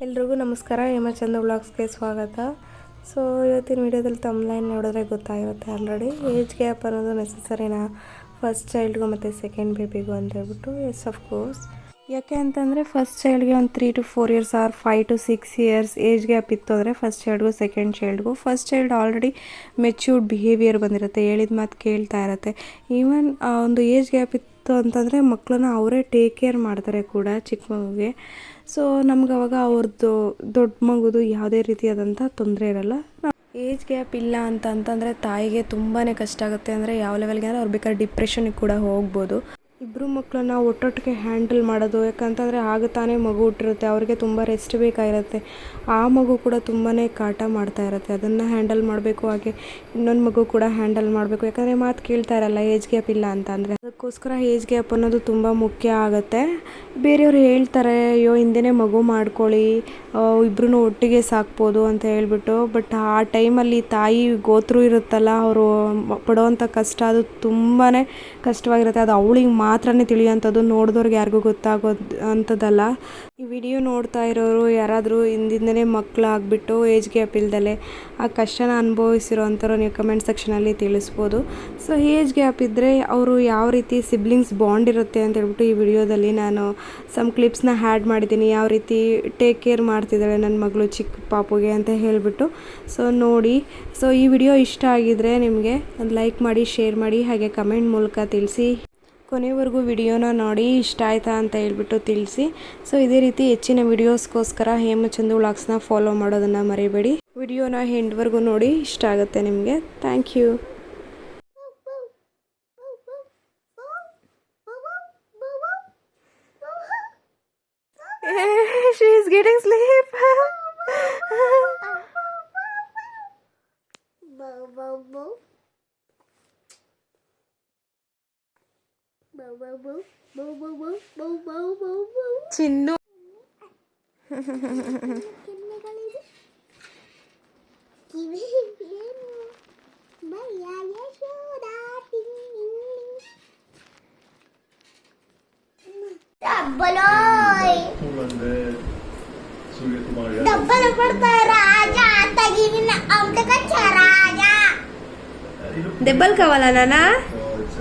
ಎಲ್ರಿಗೂ ನಮಸ್ಕಾರ ಹೇಮ ಚಂದ ವ್ಲಾಗ್ಸ್ಗೆ ಸ್ವಾಗತ. ಸೊ ಇವತ್ತಿನ ವಿಡಿಯೋದಲ್ಲಿ ತಮ್ಲೈನ್ ನೋಡಿದ್ರೆ ಗೊತ್ತಾಗಿರುತ್ತೆ ಆಲ್ರೆಡಿ ಏಜ್ ಗ್ಯಾಪ್ ಅನ್ನೋದು ನೆಸಸರಿನಾ ಫಸ್ಟ್ ಚೈಲ್ಡ್ಗೂ ಮತ್ತು ಸೆಕೆಂಡ್ ಬೇಬಿಗೂ ಅಂತ ಹೇಳ್ಬಿಟ್ಟು ಎಸ್ ಆಫ್ ಕೋರ್ಸ್ ಯಾಕೆ ಅಂತಂದರೆ ಫಸ್ಟ್ ಚೈಲ್ಡ್ಗೆ ಒಂದು three to four years or five to six years age gap ಇತ್ತು ಅಂದರೆ ಫಸ್ಟ್ ಚೈಲ್ಡ್ಗೂ second ಚೈಲ್ಡ್ಗೂ first child already matured behaviour ಬಂದಿರುತ್ತೆ, ಹೇಳಿದ ಮಾತು ಕೇಳ್ತಾ ಇರುತ್ತೆ. ಈವನ್ ಒಂದು ಏಜ್ ಗ್ಯಾಪ್ ಇತ್ತು ಅಂತಂದರೆ ಮಕ್ಕಳನ್ನ ಅವರೇ ಟೇಕ್ ಕೇರ್ ಮಾಡ್ತಾರೆ ಕೂಡ ಚಿಕ್ಕ ಮಗುಗೆ. ಸೊ ನಮ್ಗೆ ಅವಾಗ ಅವ್ರದ್ದು ದೊಡ್ಡ ಮಗುದು ಯಾವುದೇ ರೀತಿಯಾದಂಥ ತೊಂದರೆ ಇರಲ್ಲ. ಏಜ್ ಗ್ಯಾಪ್ ಇಲ್ಲ ಅಂತ ಅಂತಂದರೆ ತಾಯಿಗೆ ತುಂಬಾ ಕಷ್ಟ ಆಗುತ್ತೆ. ಅಂದರೆ ಯಾವ ಲೆವೆಲ್ಗೆ ಅಂದರೆ ಅವ್ರು ಬೇಕಾದ್ರೆ ಡಿಪ್ರೆಷನಿಗೆ ಕೂಡ ಹೋಗ್ಬೋದು. ಇಬ್ಬರು ಮಕ್ಕಳನ್ನ ಒಟ್ಟೊಟ್ಟಿಗೆ ಹ್ಯಾಂಡಲ್ ಮಾಡೋದು, ಯಾಕಂತಂದರೆ ಆಗ ತಾನೇ ಮಗು ಹುಟ್ಟಿರುತ್ತೆ, ಅವ್ರಿಗೆ ತುಂಬ ರೆಸ್ಟ್ ಬೇಕಾಗಿರುತ್ತೆ. ಆ ಮಗು ಕೂಡ ತುಂಬಾ ಕಾಟ ಮಾಡ್ತಾ ಇರುತ್ತೆ. ಅದನ್ನು ಹ್ಯಾಂಡಲ್ ಮಾಡಬೇಕು, ಹಾಗೆ ಇನ್ನೊಂದು ಮಗು ಕೂಡ ಹ್ಯಾಂಡಲ್ ಮಾಡಬೇಕು. ಯಾಕಂದರೆ ಮಾತು ಕೇಳ್ತಾ ಇರಲ್ಲ ಏಜ್ ಗ್ಯಾಪ್ ಇಲ್ಲ ಅಂತ ಅಂದರೆ. ಅದಕ್ಕೋಸ್ಕರ ಏಜ್ ಗ್ಯಾಪ್ ಅನ್ನೋದು ತುಂಬ ಮುಖ್ಯ ಆಗುತ್ತೆ. ಬೇರೆಯವರು ಹೇಳ್ತಾರೆ, ಅಯ್ಯೋ ಹಿಂದೆ ಮಗು ಮಾಡ್ಕೊಳ್ಳಿ ಇಬ್ಬರೂ ಒಟ್ಟಿಗೆ ಸಾಕ್ಬೋದು ಅಂತ ಹೇಳ್ಬಿಟ್ಟು. ಬಟ್ ಆ ಟೈಮಲ್ಲಿ ತಾಯಿ ಗೋತ್ರು ಇರುತ್ತಲ್ಲ, ಅವರು ಪಡೋವಂಥ ಕಷ್ಟ, ಅದು ತುಂಬಾ ಕಷ್ಟವಾಗಿರುತ್ತೆ. ಅದು ಅವಳಿಗೆ ಮಾತ್ರನೇ ತಿಳಿಯೋಂಥದ್ದು ನೋಡಿದವ್ರಿಗೆ ಯಾರಿಗೂ ಗೊತ್ತಾಗೋದು ಅಂಥದ್ದಲ್ಲ. ಈ ವಿಡಿಯೋ ನೋಡ್ತಾ ಇರೋರು ಯಾರಾದರೂ ಹಿಂದಿಂದನೇ ಮಕ್ಕಳು ಆಗಿಬಿಟ್ಟು ಏಜ್ ಗ್ಯಾಪ್ ಇಲ್ದಲೆ ಆ ಕಷ್ಟನ ಅನುಭವಿಸಿರೋ ಅಂಥವ್ರು ನೀವು ಕಮೆಂಟ್ ಸೆಕ್ಷನಲ್ಲಿ ತಿಳಿಸ್ಬೋದು. ಸೊ ಏಜ್ ಗ್ಯಾಪ್ ಇದ್ದರೆ ಅವರು ಯಾವ ರೀತಿ ಸಿಬ್ಲಿಂಗ್ಸ್ ಬಾಂಡ್ ಇರುತ್ತೆ ಅಂತ ಹೇಳ್ಬಿಟ್ಟು ಈ ವಿಡಿಯೋದಲ್ಲಿ ನಾನು ಸಮ್ ಕ್ಲಿಪ್ಸ್ನ ಹ್ಯಾಡ್ ಮಾಡಿದ್ದೀನಿ. ಯಾವ ರೀತಿ ಟೇಕ್ ಕೇರ್ ಮಾಡ್ತಿದ್ದಾಳೆ ನನ್ನ ಮಗಳು ಚಿಕ್ಕ ಪಾಪುಗೆ ಅಂತ ಹೇಳಿಬಿಟ್ಟು. ಸೊ ನೋಡಿ. ಸೊ ಈ ವಿಡಿಯೋ ಇಷ್ಟ ಆಗಿದ್ರೆ ನಿಮಗೆ ಒಂದು ಲೈಕ್ ಮಾಡಿ ಶೇರ್ ಮಾಡಿ, ಹಾಗೆ ಕಮೆಂಟ್ ಮೂಲಕ ತಿಳಿಸಿ. ಕೊನೆವರೆಗೂ ವಿಡಿಯೋನ ನೋಡಿ ಇಷ್ಟ ಆಯ್ತಾ ಅಂತ ಹೇಳ್ಬಿಟ್ಟು ತಿಳಿಸಿ. ಸೊ, ಇದೇ ರೀತಿ ಹೆಚ್ಚಿನ ವಿಡಿಯೋಸ್ಗೋಸ್ಕರ ಹೇಮಚಂದು ವ್ಲಾಗ್ಸ್ನ ಫಾಲೋ ಮಾಡೋದನ್ನು ಮರಿಬೇಡಿ. ವಿಡಿಯೋನ ಹೆಂಡ್ವರೆಗೂ ನೋಡಿ ಇಷ್ಟ ಆಗುತ್ತೆ ನಿಮಗೆ. Thank you. She is getting sleep. Chinnu. డబ్బలు పడతా రాజా తగిలిన అమ్మకచ్చా రాజా? దెబ్బలు కావాలా నానా?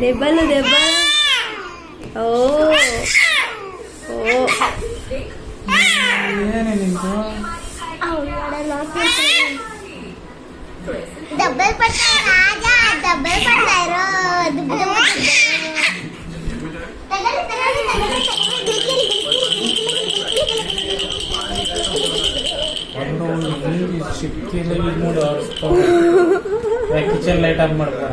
దెబ్బలు దెబ్బలు ఓ ఓ ಡಬ್ಬಲ್ ಪಡ್ತಾ ರಾಜ ಡಬ್ಬಲ್ ಪಡ್ತಾ ಇರೋ ಒಂದು ನೀರು ಸಿಕ್ಕಿಲ್ಲ ಈಗ ನೋಡಿ ಕಿಚನ್ ಲೈಟ್ ಆಫ್ ಮಾಡ್ಬೇಡ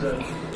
对